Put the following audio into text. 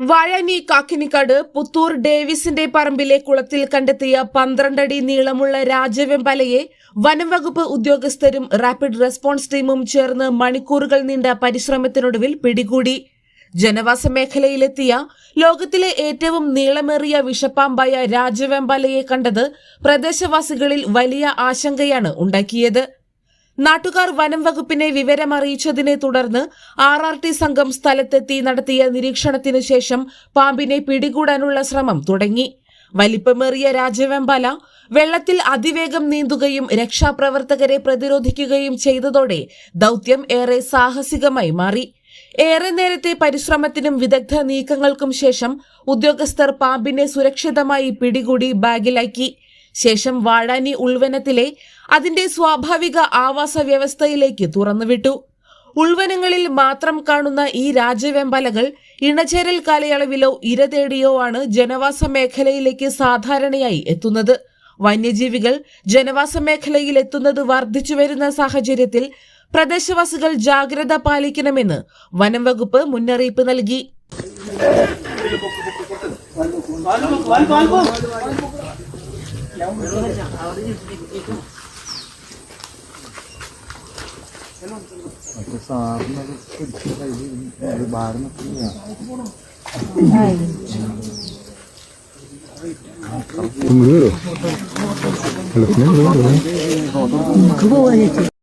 വാഴനി കാക്കിനിക്കാട് പുത്തൂർ ഡേവിസിന്റെ പറമ്പിലെ കുളത്തിൽ കണ്ടെത്തിയ പന്ത്രണ്ടടി നീളമുള്ള രാജവെമ്പലയെ വനംവകുപ്പ് ഉദ്യോഗസ്ഥരും റാപ്പിഡ് റെസ്പോൺസ് ടീമും ചേർന്ന് മണിക്കൂറുകൾ നീണ്ട പരിശ്രമത്തിനൊടുവിൽ പിടികൂടി. ജനവാസ മേഖലയിലെത്തിയ ലോകത്തിലെ ഏറ്റവും നീളമേറിയ വിഷപ്പാമ്പായ രാജവെമ്പലയെ കണ്ടത് പ്രദേശവാസികളിൽ വലിയ ആശങ്കയാണ് ഉണ്ടാക്കിയത്. നാട്ടുകാർ വനം വകുപ്പിനെ വിവരമറിയിച്ചതിനെ തുടർന്ന് ആർ ആർ ടി സംഘം സ്ഥലത്തെത്തി നടത്തിയ നിരീക്ഷണത്തിനു ശേഷം പാമ്പിനെ പിടികൂടാനുള്ള ശ്രമം തുടങ്ങി. വലിപ്പമേറിയ രാജവെമ്പല വെള്ളത്തിൽ അതിവേഗം നീന്തുകയും രക്ഷാപ്രവർത്തകരെ പ്രതിരോധിക്കുകയും ചെയ്തതോടെ ദൗത്യം ഏറെ സാഹസികമായി മാറി. ഏറെ നേരത്തെ പരിശ്രമത്തിനും വിദഗ്ധ നീക്കങ്ങൾക്കും ശേഷം ഉദ്യോഗസ്ഥർ പാമ്പിനെ സുരക്ഷിതമായി പിടികൂടി ബാഗിലാക്കി. ശേഷം വാഴാനി ഉൾവനത്തിലെ അതിന്റെ സ്വാഭാവിക ആവാസ വ്യവസ്ഥയിലേക്ക് തുറന്നുവിട്ടു. ഉൾവനങ്ങളിൽ മാത്രം കാണുന്ന ഈ രാജവെമ്പലകൾ ഇണചേരൽ കാലയളവിലോ ഇരതേടിയോ ആണ് ജനവാസ മേഖലയിലേക്ക് സാധാരണയായി എത്തുന്നത്. വന്യജീവികൾ ജനവാസ മേഖലയിൽ എത്തുന്നത് വർദ്ധിച്ചു വരുന്ന സാഹചര്യത്തിൽ പ്രദേശവാസികൾ ജാഗ്രത പാലിക്കണമെന്ന് വനം വകുപ്പ് മുന്നറിയിപ്പ് നൽകി. Tunggu dulu. Kalau kena dulu.